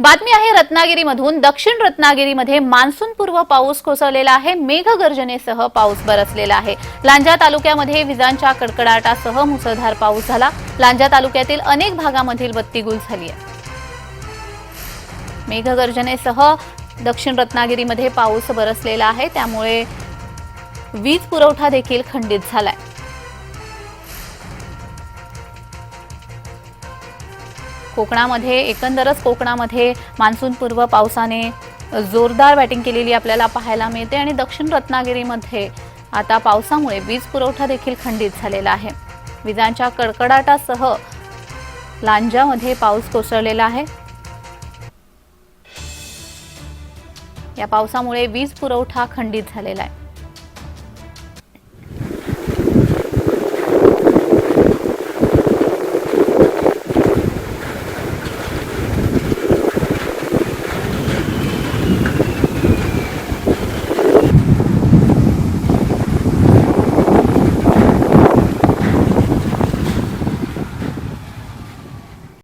बातमी आहे रत्नागिरीमधून. दक्षिण रत्नागिरीमध्ये मान्सूनपूर्व पाऊस कोसळलेला आहे. मेघगर्जनेसह पाऊस बरसलेला आहे. लांजा तालुक्यामध्ये विजांच्या कडकडाटासह मुसळधार पाऊस झाला. लांजा तालुक्यातील अनेक भागामधील बत्तीगुल झाली आहे. मेघगर्जनेसह दक्षिण रत्नागिरीमध्ये पाऊस बरसलेला आहे. त्यामुळे वीज पुरवठा देखील खंडित झालाय. कोकणामध्ये एकंदरच कोकणामध्ये मान्सूनपूर्व पावसाने जोरदार बॅटिंग केलेली आपल्याला पाहायला मिळते आणि दक्षिण रत्नागिरीमध्ये आता पावसामुळे वीज पुरवठा देखील खंडित झालेला आहे. विजांच्या कडकडाटासह लांजामध्ये पाऊस कोसळलेला आहे. या पावसामुळे वीज पुरवठा खंडित झालेला आहे.